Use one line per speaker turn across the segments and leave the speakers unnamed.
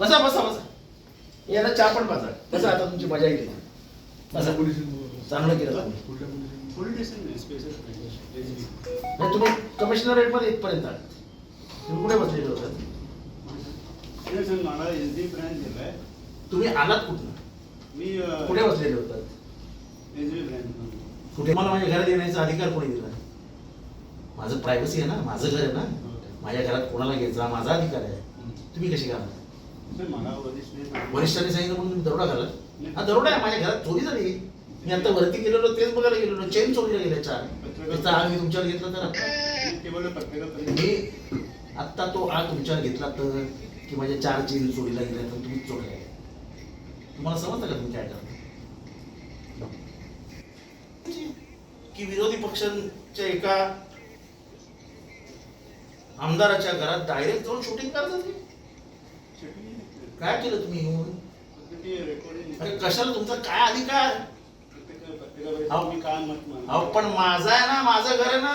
बसा बसा बसा. याला चहा पण पाजा बसा आता तुमची मजा येते बसा. चांगलं केलं तुम्ही. नाही कमिशनरेटमध्ये इथपर्यंत आलात. तुम्ही कुठे बसलेले होतात
मला एस डी ब्रँच दिलाय.
तुम्ही आलात कुठं
मी
कुठे बसलेले होतात?
एस डी ब्रँच
कुठे? मला माझ्या घरात येण्याचा अधिकार कोणी दिला माझं प्रायव्हसी आहे ना माझं घर आहे ना. माझ्या घरात कोणाला घ्यायचा माझा अधिकार आहे. तुम्ही कशी घाला वरिष्ठांनी सांगितलं म्हणून तुम्ही दरोडा घाला हा दरोडा आहे माझ्या घरात चोरी झाली. मी आता वरती गेलेलो तेच बघायला गेलेलो चेन चोरीला गेल्या चार. त्याचा आग मी तुमच्यावर घेतला तर. मी आत्ता तो आग तुमच्यावर घेतला तर की माझ्या चार चेन चोरीला गेल्या तर तुम्ही चोरले. आहे. तुम्हाला समजतं का तुम्ही काय करता? की विरोधी पक्षांच्या एका आमदाराच्या घरात डायरेक्ट जाऊन शूटिंग करतात? काय केलं तुम्ही येऊन अरे कशाला तुमचा काय अधिकार?
काय
अहो पण माझा आहे ना माझं घर आहे ना.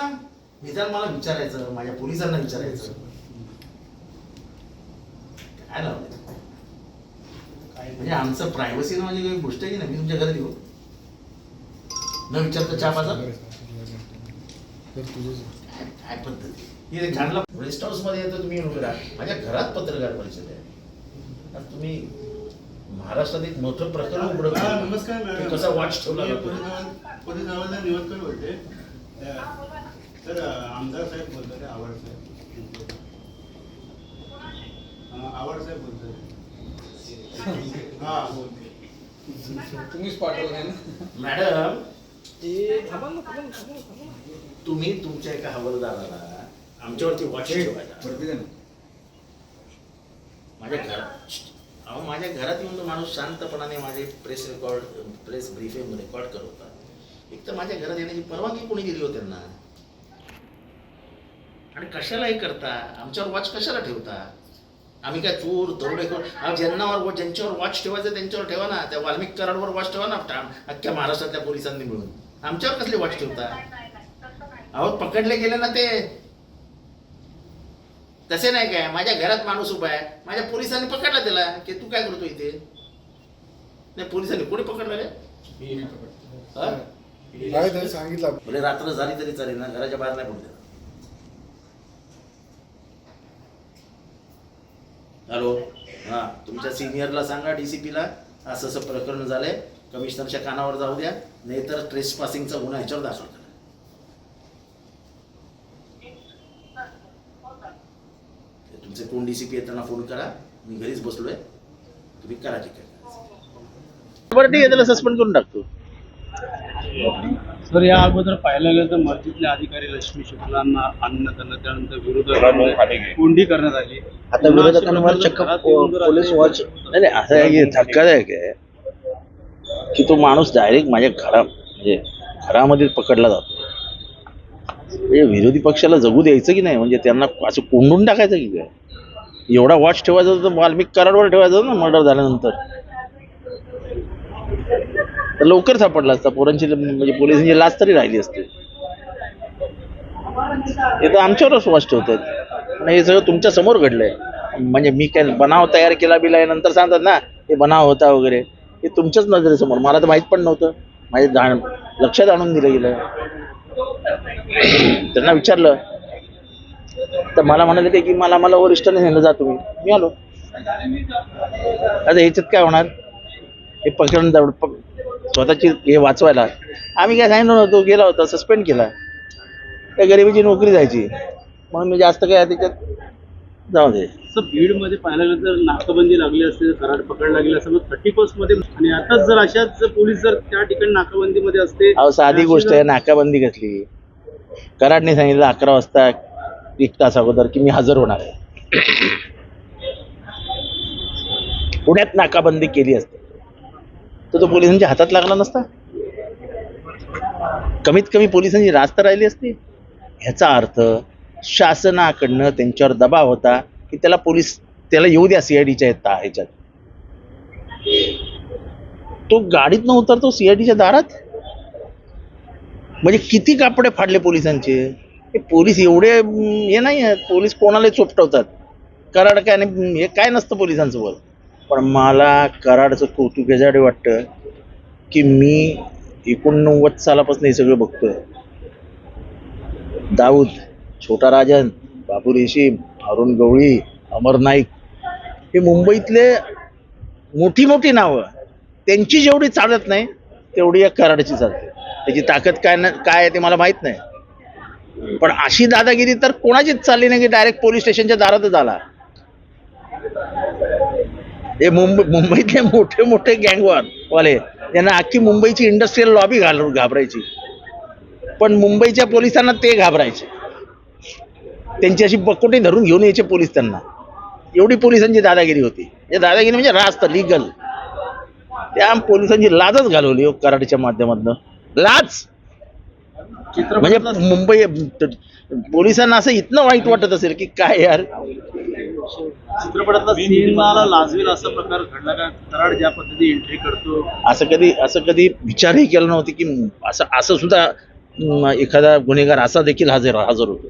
निदान मला विचारायचं माझ्या पोलिसांना विचारायचं. काय लावलं म्हणजे आमचं प्रायव्हसी म्हणजे काही गोष्ट आहे की मी तुमच्या घरात येऊ. न विचारता चहा माझा काय पद्धती? छानला रेस्ट हाऊसमध्ये येतो तुम्ही माझ्या घरात पत्रकार परिषद आहे. तुम्ही महाराष्ट्रात एक मोठं प्रकरण उघडं केलं.
नमस्कार
कसा वॉच ठेवला
पोलीस हवालदार निवडकर बोलते. अ, आमदार साहेब बोलतात आवड साहेब. आवड साहेब बोलतात हा
तुम्हीच पाठवलं ना?
मॅडम तुम्ही तुमच्या एका हवालदाराला आमच्यावरती वॉच ठेवायला माझ्या घरात अहो माझ्या घरात येऊन तो माणूस शांतपणाने माझे press record press briefing record करत होता. एक तर माझ्या घरात येण्याची परवानगी कोणी दिली हो त्यांना? आणि कशाला हे करता? आमच्यावर वॉच कशाला ठेवता? आम्ही काय चोर दरोडे ज्यांनावर ज्यांच्यावर वॉच ठेवायचं त्यांच्यावर ठेवा ना. त्या वाल्मिक कराडवर वॉच ठेवा ना. अख्ख्या महाराष्ट्रातल्या पोलिसांनी मिळून. आमच्यावर कसली वॉच ठेवता? अहो पकडले गेले ना ते. तसे नाही काय? माझ्या घरात माणूस उभा आहे. माझ्या पोलिसांनी पकडला त्याला. की तू काय करतो इथे? नाही पोलिसांनी कोणी पकडलं रे? हा?
सांगितलं.
भले रात्र झाली तरी चालेल ना? घराच्या बाहेर नाही पडू हॅलो? हा तुमच्या सिनियरला सांगा डीसीपीला असं असं प्रकरण झालंय. कमिशनरच्या कानावर जाऊ द्या. नाहीतर ट्रेस पासिंगचा गुन्हा ह्याच्यावर दाखल करा. तुमचे कोण डीसीपी आहेत त्यांना फोन करा. मी घरीच बसलोय. तुम्ही करा ठीक आहे त्याला सस्पेंड करून टाकतो.
सर या अगोदर पाहायला गेलं तर मस्जिदले अधिकारी लक्ष्मी शुक्लांना अन्न त्यांना त्यानंतर विरोधात कोंडी करण्यात आली.
आता विरोधकांवर चक्क पो- पोलीस वॉच. नाही नाही असं आहे की धक्कादायक आहे की तो माणूस डायरेक्ट माझ्या घरा म्हणजे घरामध्ये पकडला जातो. म्हणजे विरोधी पक्षाला जगू द्यायचं की नाही? म्हणजे त्यांना असं कोंडून टाकायचं की काय? एवढा वॉच ठेवायचा तर वाल्मिक कराडवर ठेवायचा ना मर्डर झाल्यानंतर. तर लवकर सापडला असता. पोरांची म्हणजे पोलिसांची लाच तरी राहिली असते. हे तर आमच्यावरच वॉच ठेवतात. आणि हे सगळं तुमच्यासमोर घडलंय. म्हणजे मी काय बनाव तयार केला बिला नंतर सांगतात ना हे बनाव होता वगैरे. हे तुमच्याच नजरेसमोर. मला तर माहीत पण नव्हतं. माझ्या जाण लक्षात आणून दिलं गेलं. त्यांना विचारलं. तर मला म्हणाले ते की मला मला वरिष्ठाने सांगितलं जा तुम्ही. मी आलो. आता ह्याच्यात काय होणार? हे पकडून जाऊ- स्वतःची हे वाचवायला. आम्ही काय सांगितलं नव्हतो गेला होता सस्पेंड केला. त्या गरिबीची नोकरी जायची. म्हणून मी जास्त काय त्याच्यात जाऊ दे.
सर बीडमध्ये पाहायला गेलं तर नाकाबंदी लागली असते कराड पकडला गेला असं मग थर्टी फर्स्टमध्ये आणि आताच जर अशाच पोलीस जर त्या ठिकाणी नाकाबंदीमध्ये असते
साधी गोष्ट आहे नाकाबंदी कसली? कराडने सांगितलं अकरा वाजता एक तास अगोदर की मी हजर होणार आहे. पुण्यात नाकाबंदी केली असते. तर तो पोलिसांच्या हातात लागला नसता? कमीत कमी पोलिसांची रास्त राहिली असती? ह्याचा अर्थ शासनाकडनं त्यांच्यावर दबाव होता की त्याला पोलीस त्याला येऊ द्या सीआयडीच्या ह्याच्यात तो गाडीत न उतरतो सीआयडीच्या दारात? म्हणजे किती कापडे फाडले पोलिसांचे? हे पोलीस एवढे हे नाही आहेत. पोलीस कोणालाही चोपटवतात? कराड काय नाही हे काय नसतं पोलिसांसोबत? पण मला कराडचं कौतुक याच्यासाठी वाटतं की मी एकोणनव्वद सालापासून हे सगळं बघतोय. दाऊद छोटा राजन बाबू रेशीम अरुण गवळी अमर नाईक हे मुंबईतले मोठी मोठी नावं. त्यांची जेवढी चालत नाही तेवढी या कराडची चालते. त्याची ताकद काय ना काय आहे ते मला माहीत नाही. पण अशी दादागिरी तर कोणाचीच चालली नाही की डायरेक्ट पोलीस स्टेशनच्या दारातच आला. हे मुंबई मुंबईतले मोठे मोठे गँगवार वाले यांना अख्खी मुंबईची इंडस्ट्रीयल लॉबी घाल घाबरायची. पण मुंबईच्या पोलिसांना ते घाबरायचे. त्यांची अशी बकोटी धरून घेऊन यायचे पोलीस त्यांना. एवढी पोलिसांची दादागिरी होती. या दादागिरी म्हणजे रास्त लिगल त्या पोलिसांची लाजच घालवली हो कराडीच्या माध्यमातून. लाज म्हणजे मुंबई पोलिसांना असं इतकं वाईट वाटत असेल की काय यार?
चित्रपटातला सिनेमाला लाजवेल असा प्रकार घडला का? कराड ज्या पद्धतीने एंट्री करतो.
असं कधी असं कधी विचारही केला नव्हती की असं असं सुद्धा एखादा गुन्हेगार असा देखील हजर हजर होतो.